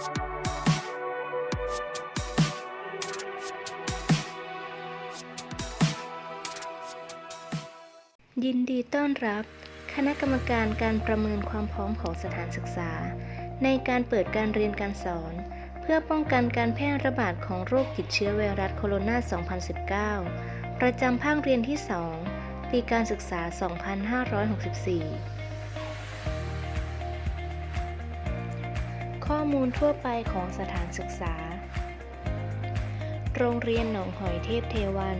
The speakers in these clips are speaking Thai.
ยินดีต้อนรับ คณะกรรมการการประเมินความพร้อมของสถานศึกษา ในการเปิดการเรียนการสอน เพื่อป้องกันการแพร่ระบาดของโรคติดเชื้อไวรัสโคโรนา 2019 ประจำภาคเรียนที่ 2 ปีการศึกษา 2564 ข้อมูลทั่วไปของสถานศึกษา โรงเรียนหนองหอยเทพเทวัน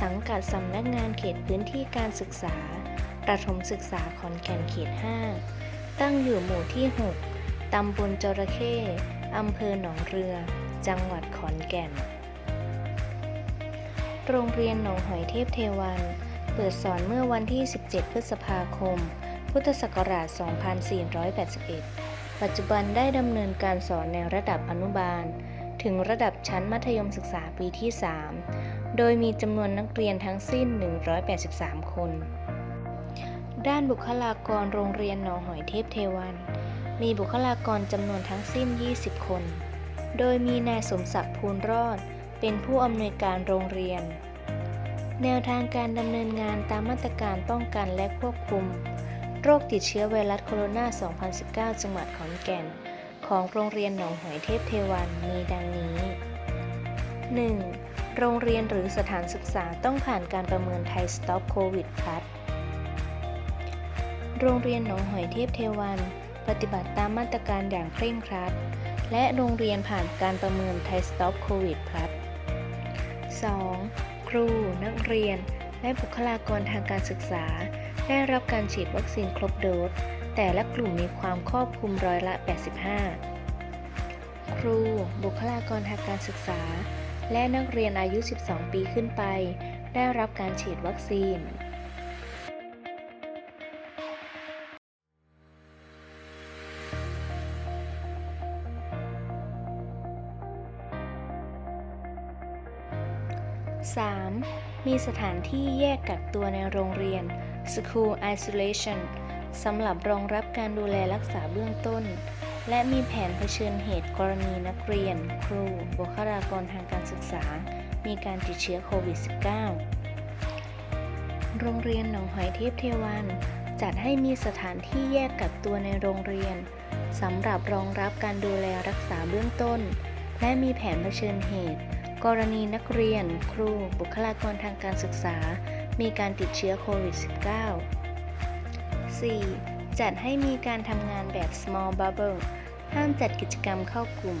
สังกัดสำนักงานเขตพื้นที่การศึกษา ประถมศึกษาขอนแก่นเขต 5 ตั้งอยู่หมู่ที่ 6 ตำบลจระเข้อำเภอหนองเรือ จังหวัดขอนแก่น โรงเรียนหนองหอยเทพเทวัน เปิดสอนเมื่อวันที่ 17 พฤษภาคม พุทธศักราช 2481 ปัจจุบันได้ดำเนินการสอนในระดับอนุบาล ถึงระดับชั้นมัธยมศึกษาปีที่ 3 โดยมีจำนวนนักเรียนทั้งสิ้น 183 คน ด้านบุคลากรโรงเรียนหนองหอยเทพเทวัน มีบุคลากรจำนวนทั้งสิ้น 20 คน โดยมีนายสมศักดิ์ภูลรอด เป็นผู้อำนวยการโรงเรียน แนวทางการดำเนินงานตามมาตรการป้องกันและควบคุม โรคติดเชื้อไวรัสโคโรนา 2019 จังหวัดขอนแก่น ของโรงเรียนหนองหอยเทพเทวันมีดังนี้ 1. โรงเรียนหรือสถานศึกษาต้องผ่านการประเมินไทยสต็อปโควิดพลัสโรงเรียนหนองหอยเทพเทวัน ปฏิบัติตามมาตรการอย่างเคร่งครัด และโรงเรียนผ่านการประเมินไทยสต็อปโควิดพลัส 2. ครู นักเรียน และบุคลากรทางการศึกษา ได้รับการฉีดวัคซีนครบโดส แต่ละกลุ่มมีความครอบคลุมร้อยละ 85 ครู บุคลากรทางการศึกษา และนักเรียนอายุ 12 ปีขึ้นไป ได้รับการฉีดวัคซีน 3. มีสถานที่แยกกักตัวในโรงเรียน School Isolation สำหรับรองรับการดูแลรักษาเบื้องต้น และมีแผนเผชิญเหตุกรณีนักเรียน ครู บุคลากรทางการศึกษา มีการติดเชื้อโควิด -19 โรงเรียนหนองหอยเทพเทวันจัดให้มีสถานที่แยกกักตัวในโรงเรียนสำหรับรองรับการดูแลรักษาเบื้องต้น และมีแผนเผชิญเหตุ กรณีนักเรียน ครู บุคลากรทางการศึกษา มีการติดเชื้อโควิด -19 4. จัดให้มีการทำงานแบบ small bubble ห้ามจัดกิจกรรมเข้ากลุ่ม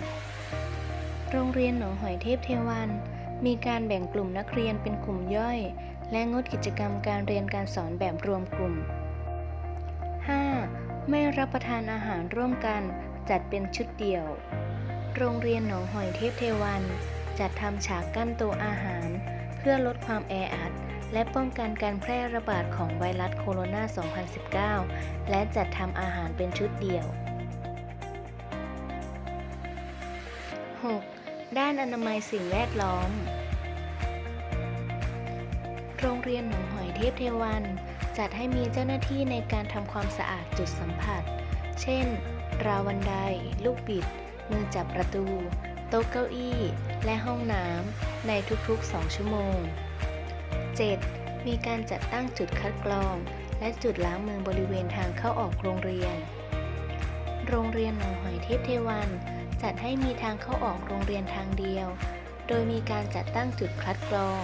โรงเรียนหนองหอยเทพเทวัน มีการแบ่งกลุ่มนักเรียนเป็นกลุ่มย่อย และงดกิจกรรมการเรียนการสอนแบบรวมกลุ่ม 5. ไม่รับประทานอาหารร่วมกัน จัดเป็นชุดเดี่ยว โรงเรียนหนองหอยเทพเทวัน จัดทำฉากกั้นโต๊ะอาหาร เพื่อลดความแออัด และป้องกันการแพร่ระบาดของไวรัสโคโรนา 2019 และจัดทำอาหารเป็นชุดเดี่ยว 6. ด้านอนามัยสิ่งแวดล้อม โรงเรียนหนองหอยเทพเทวัน จัดให้มีเจ้าหน้าที่ในการทำความสะอาดจุดสัมผัส เช่น ราวบันได ลูกบิด มือจับประตู โต๊ะเก้าอี้ และห้องน้ำในทุกๆ 2 ชั่วโมง 7. มีการจัดตั้งจุดคัดกรอง และจุดล้างมือบริเวณทางเข้าออกโรงเรียน โรงเรียนหนองหอยเทพเทวัน จัดให้มีทางเข้าออกโรงเรียนทางเดียว โดยมีการจัดตั้งจุดคัดกรอง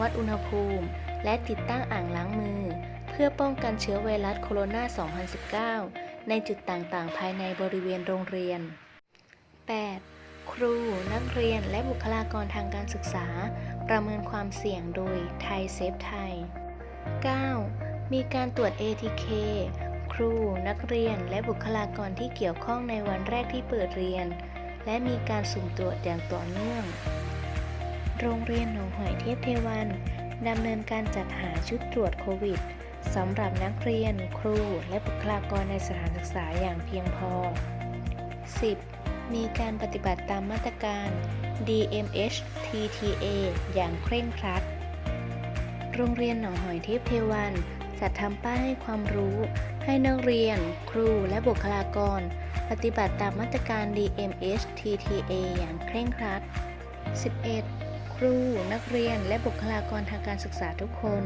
วัดอุณหภูมิ และติดตั้งอ่างล้างมือ เพื่อป้องกันเชื้อไวรัสโคโรนา 2019 ในจุดต่างๆ ภายในบริเวณโรงเรียน 8. ครู นักเรียนและบุคลากรทางการศึกษา ประเมินความเสี่ยงโดยไทยเซฟไทย 9. มีการตรวจ ATK ครู นักเรียนและบุคลากรที่เกี่ยวข้องในวันแรกที่เปิดเรียน และมีการสุ่มตรวจอย่างต่อเนื่อง โรงเรียนหนองหอยเทพเทวันดำเนินการจัดหาชุดตรวจโควิดสำหรับนักเรียน ครู และบุคลากรในสถานศึกษาอย่างเพียงพอ 10. มีการปฏิบัติตามมาตรการ DMH TTA อย่างเคร่งครัด โรงเรียนหนองหอยเทพเทวันจัดทำป้ายให้ความรู้ ให้นักเรียน ครูและบุคลากร ปฏิบัติตามมาตรการ DMH TTA อย่างเคร่งครัด 11. ครู นักเรียนและบุคลากรทางการศึกษาทุกคน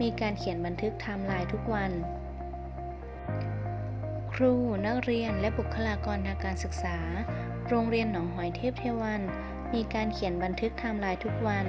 มีการเขียนบันทึกไทม์ไลน์ทุกวัน รู นักเรียน และบุคลากรทางการศึกษา โรงเรียนหนองหอยเทพเทวัน มีการเขียนบันทึกไทม์ไลน์ทุกวัน